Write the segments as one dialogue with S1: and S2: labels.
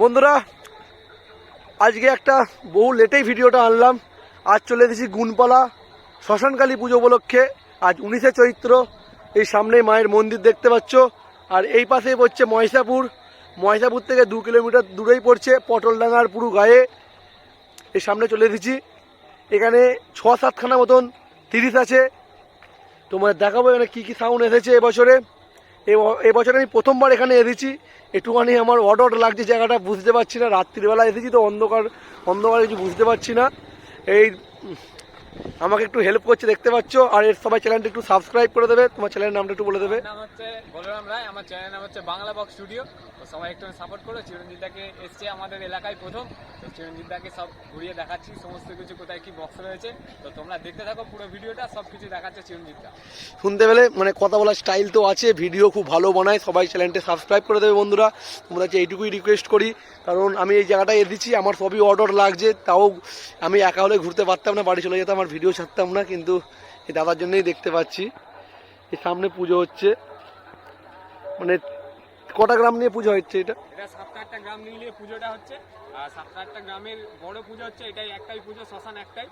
S1: বন্ধুরা, আজকে একটা বহু লেটেই ভিডিওটা আনলাম। আজ চলে এসেছি গুনপালা শ্মশানকালী পুজো উপলক্ষে। আজ উনিশে চৈত্র, এই সামনে মায়ের মন্দির দেখতে পাচ্ছ। আর এই পাশেই পড়ছে ময়সাপুর ময়সাপুর থেকে দু কিলোমিটার দূরেই পড়ছে পটলডাঙ্গার পুরো গায়ে। এই সামনে চলে এসেছি। এখানে ছ সাতখানা মতন তিরিশ আছে। তোমার দেখাবো এখানে কী কী সাউন্ড এসেছে এবছরে। এবছরে আমি প্রথমবার এখানে এসেছি। একটুখানি আমার অর্ডার লাগছে, জায়গাটা বুঝতে পারছি না। রাত্রিবেলা এসেছি তো অন্ধকার অন্ধকার কিছু বুঝতে পারছি না। এই আমাকে একটু হেল্প করছে দেখতে পাচ্ছ? আর এর সবাই চ্যানেলটা একটু সাবস্ক্রাইব করে দেবে তোমার চ্যানেলের নামটা একটু বলে দেবে।
S2: নাম হচ্ছে বলরাম রায় আমার চ্যানেল নাম হচ্ছে বাংলা বক্স স্টুডিও তো সবাই একটু সাপোর্ট করো চিরঞ্জিতদাকে এসছে আমাদের এলাকায় প্রথম। তো চিরঞ্জিতদাকে সব ঘুরিয়ে দেখাচ্ছি সমস্ত কিছু কোথায় কি বক্স রয়েছে। তো তোমরা দেখতে থাকো পুরো ভিডিওটা সব কিছু দেখাচ্ছে চিরঞ্জিতদা
S1: শুনতে পেলে মানে কথা বলার স্টাইল তো আছে ভিডিও খুব ভালো বানায় সবাই চ্যানেলটা সাবস্ক্রাইব করে দেবে বন্ধুরা। তোমরা হচ্ছে এইটুকুই রিকোয়েস্ট করি কারণ আমি এই জায়গাটায় এসেছি আমার সবই অর্ডার লাগছে তাও আমি একা হলে ঘুরতে পারতাম না বাড়ি চলে যেতাম আর ভিডিও ছাড়তাম না কিন্তু এই দাদার জন্যই দেখতে পাচ্ছি। এই সামনে পুজো হচ্ছে। মানে কটা গ্রাম নিয়ে পুজো হচ্ছে এটা?
S2: এটা সাতটা আটটা গ্রাম মিলিয়ে পুজোটা হচ্ছে। আর সাতটা আটটা গ্রামের বড় পুজো হচ্ছে এটাই একটাই পুজো শ্মশান একটাই।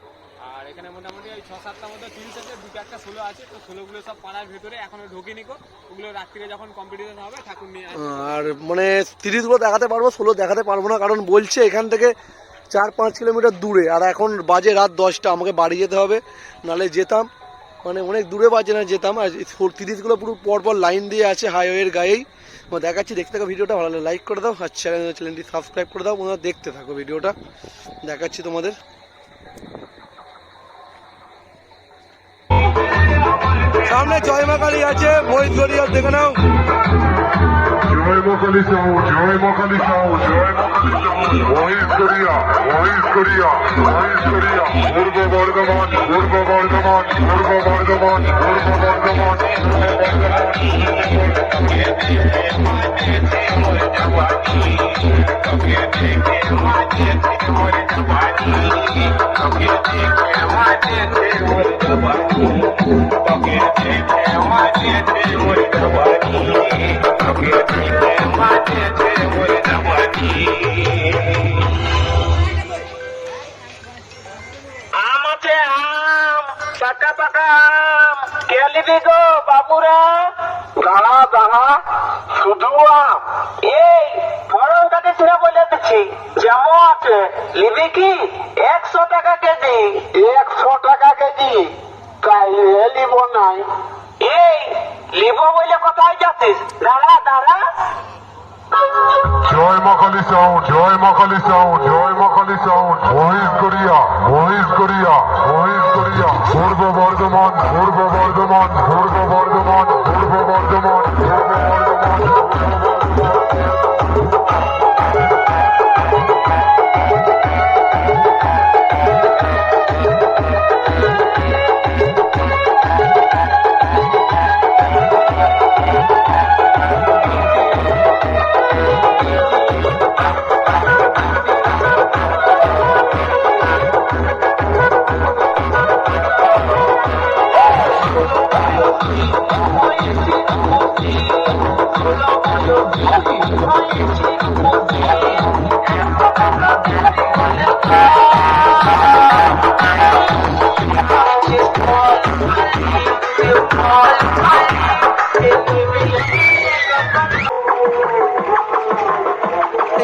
S2: আর এখানে মোটামুটি ওই ছ সাতটা মতো তিরিশ আছে দুটো একটা ষোলো আছে তো ষোলোগুলো সব পাড়ার ভেতরে এখনও ঢোকেনি কো ওগুলো রাত্রিরে যখন কম্পিটিশন হবে ঠাকুর নিয়ে
S1: আর মানে তিরিশগুলো দেখাতে পারব ষোলো দেখাতে পারব না কারণ বলছে এখান থেকে চার পাঁচ কিলোমিটার দূরে, আর এখন বাজে রাত দশটা, আমাকে বাড়ি যেতে হবে, নালে যেতাম মানে অনেক দূরে বাজে না, যেতাম, আর তিরিশগুলো পুরো পরপর লাইন দিয়ে আছে হাইওয়ের গায়েই। দেখাচ্ছি, দেখতে থাকো ভিডিওটা, ভালো লাগলে লাইক করে দাও, আর চ্যানেল চ্যানেলটি সাবস্ক্রাইব করে দাও তোমরা দেখতে থাকো ভিডিওটা। দেখাচ্ছি তোমাদের। সামনে জয়মা কালী আছে মহিষ গড়িয়া দেখে নাও।
S3: জয় মকালী সাহু জয় মকালী সাহু জয় মকালী সাহু মহেশ করিয়া মহেশ করিয়া করিয়া পূর্ব বর্ধমান পূর্ব বর্ধমান পূর্ব বর্ধমান পূর্ব বর্ধমান
S4: আম পাকা পাকা আম কে নিবি গো বাবুরা? দাঁড়া দাঁড়া শুধু এই ফরম কাটে ছিঁড়ে বলে দিচ্ছি যেমন আছে নিবি কি? একশো টাকা কেজি। একশো টাকা কেজি। তাই লিব নাই। এই লিব বলে কোথায় যাচ্ছিস? দাঁড়া দাঁড়া।
S3: জয় মকালি সাউন্ড জয় মকালি সাউন্ড জয় মকালি সাউন্ড মহিষ করিয়া মহিষ করিয়া, মহিষ বর্ধমান পূর্ব বর্ধমান পূর্ব বর্ধমান পূর্ব বর্ধমান।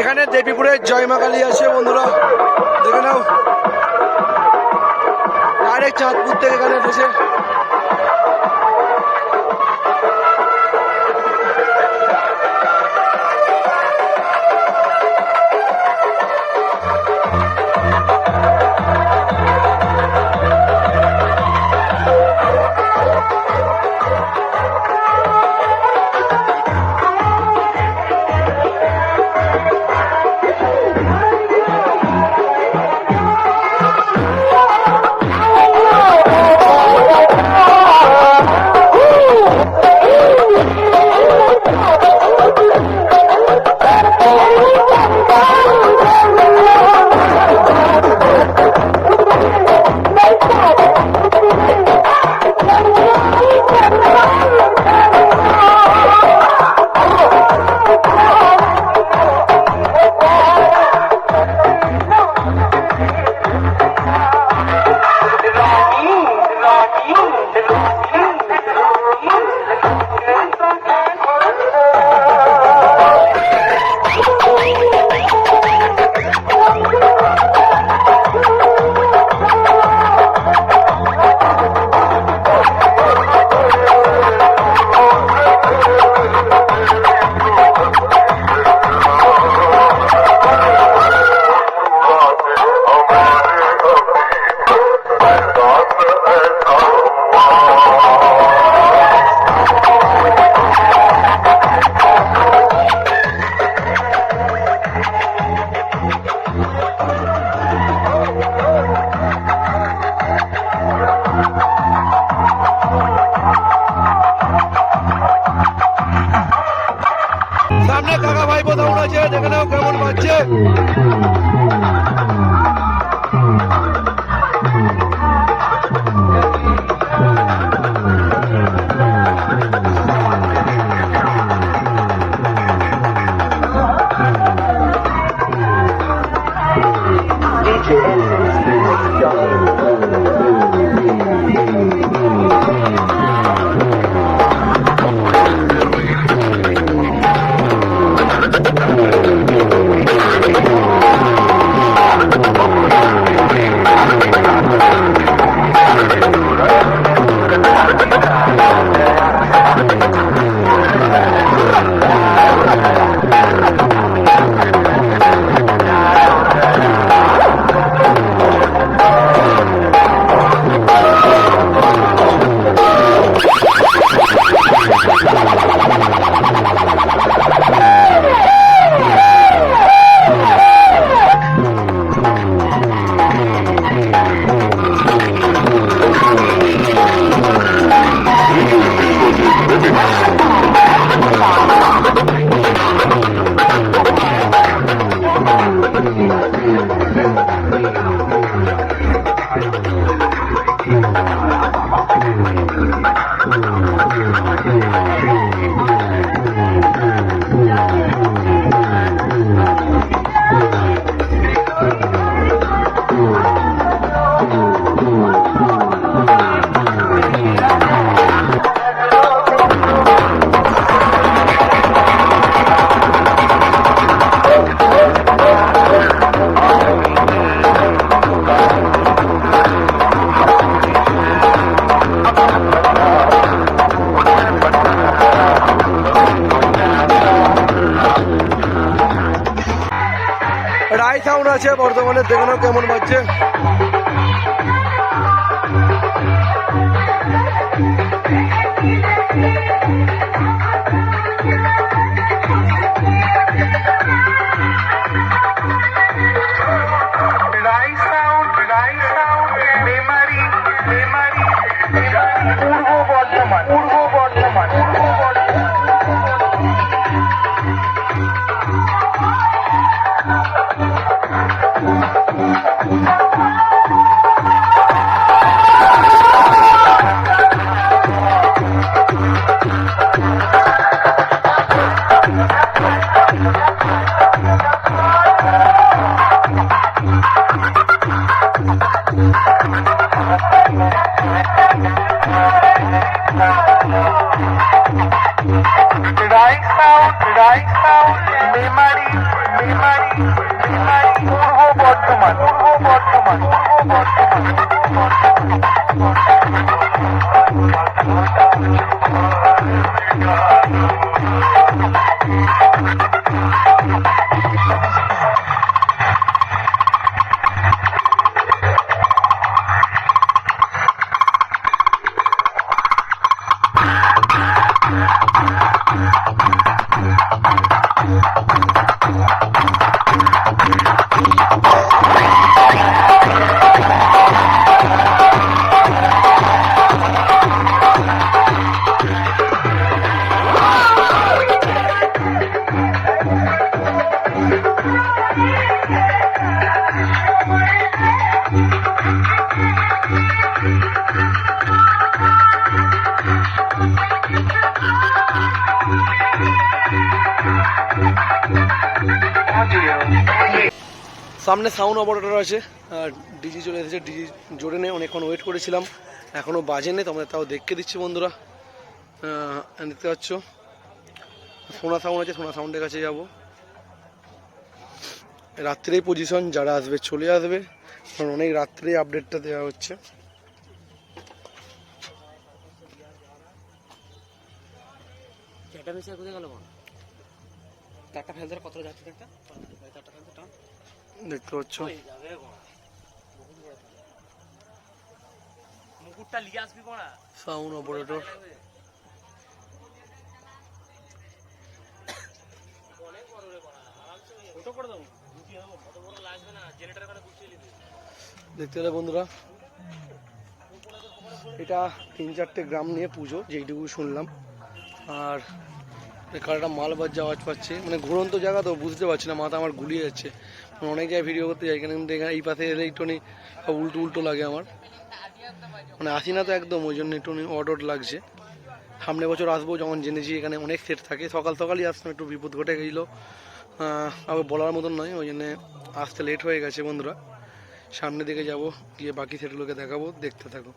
S1: এখানে দেবীপুরে জয় মা কালী আছে বন্ধুরা। দেখে নাও। ডাইরেক্ট চাঁদপুর থেকে এখানে এসেছে। কেমন দেখে না কেমন বাজছে?
S4: মেমারি মেমারি মেমারি পূর্ব বর্ধমান পূর্ব বর্ধমান পূর্ব বর্ধমান
S1: সামনে সাউন্ড অপারেটর আছে। ডিজি চলে এসেছে। ডিজি জোরে নেই, অনেকক্ষণ ওয়েট করেছিলাম। এখনও বাজে বাজেনি তোমাদের তাও দেখতে দিচ্ছি বন্ধুরা। দেখতে পাচ্ছ? সোনা সাউন্ড আছে, সোনা সাউন্ডের কাছে যাব। রাত্রেই পজিশন যারা আসবে, চলে আসবে। কারণ অনেক রাত্রে আপডেটটা দেওয়া হচ্ছে।
S2: কোথায় গেল ফেলতে কতটা যাচ্ছে
S1: দেখতে পাচ্ছ সাউন্ড অপারেটর দেখতে পেলে বন্ধুরা এটা তিন চারটে গ্রাম নিয়ে পুজো যেইটুকু শুনলাম আর কারটা মাল বাজ্যে আওয়াজ পাচ্ছি মানে ঘুরন্ত জায়গা তো বুঝতে পারছি না মাথা আমার গুলিয়ে যাচ্ছে অনেক জায়গায় ভিডিও করতে যাই কিন্তু এখানে এই পাশে এলে একটুখানি উল্টো উল্টো লাগে আমার। মানে আসি না তো একদম, ওই জন্য একটু অড অড লাগছে। সামনে বছর আসব, যখন জেনেছি এখানে অনেক সেট থাকে। সকাল সকালই আসতাম, একটু বিপদ ঘটে গেছিল। আবার বলার মতন নয়, ওই জন্যে আসতে লেট হয়ে গেছে বন্ধুরা। সামনে দিকে যাব, গিয়ে বাকি সেটগুলোকে দেখাবো, দেখতে থাকো।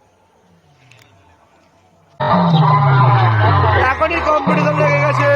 S1: এখনই কম্পিটিশন লেগে গেছে।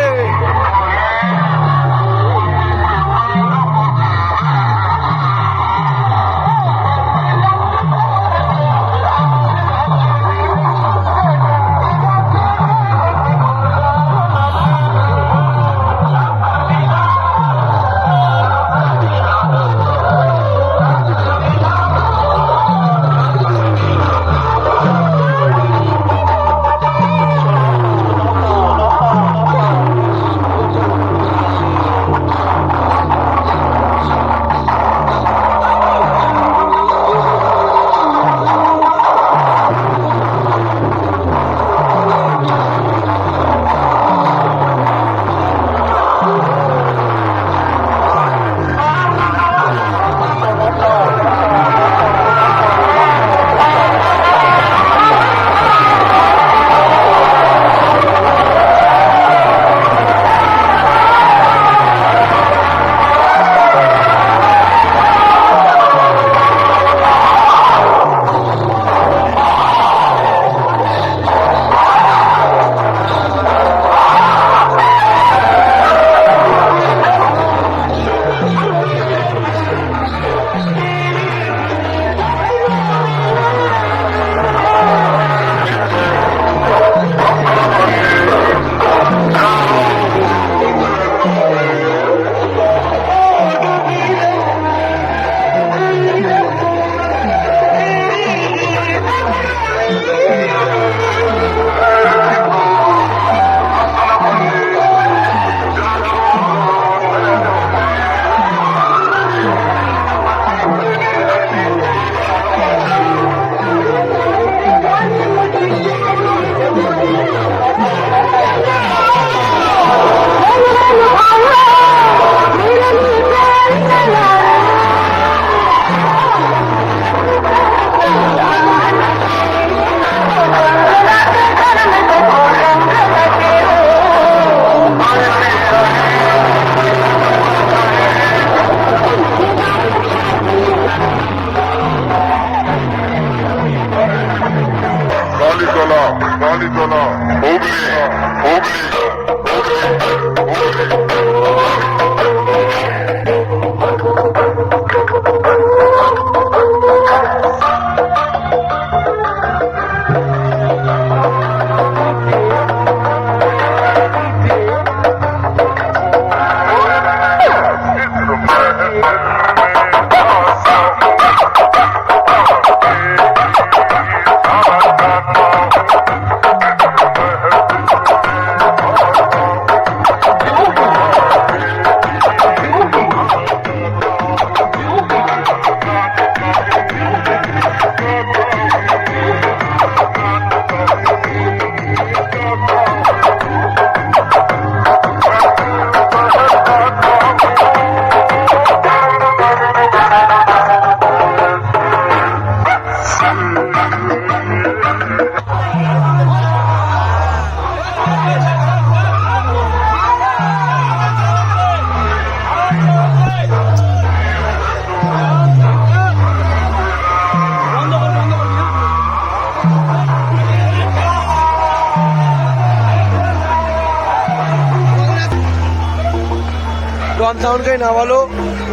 S1: ডন না নামালো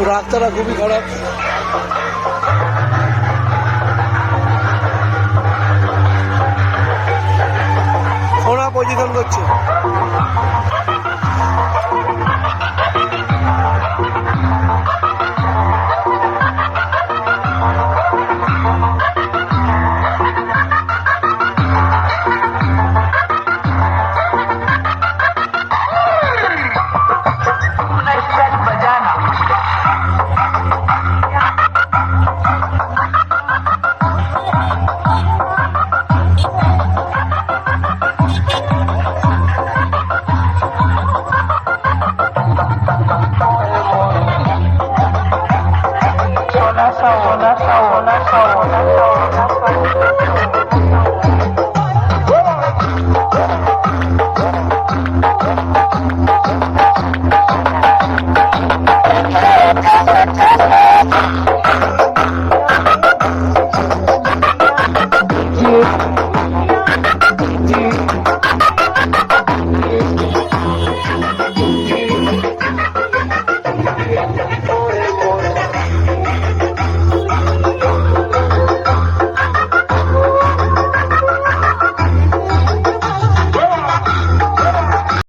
S1: রাস্তাটা খুবই খারাপ। সোনা পজিশন করছে।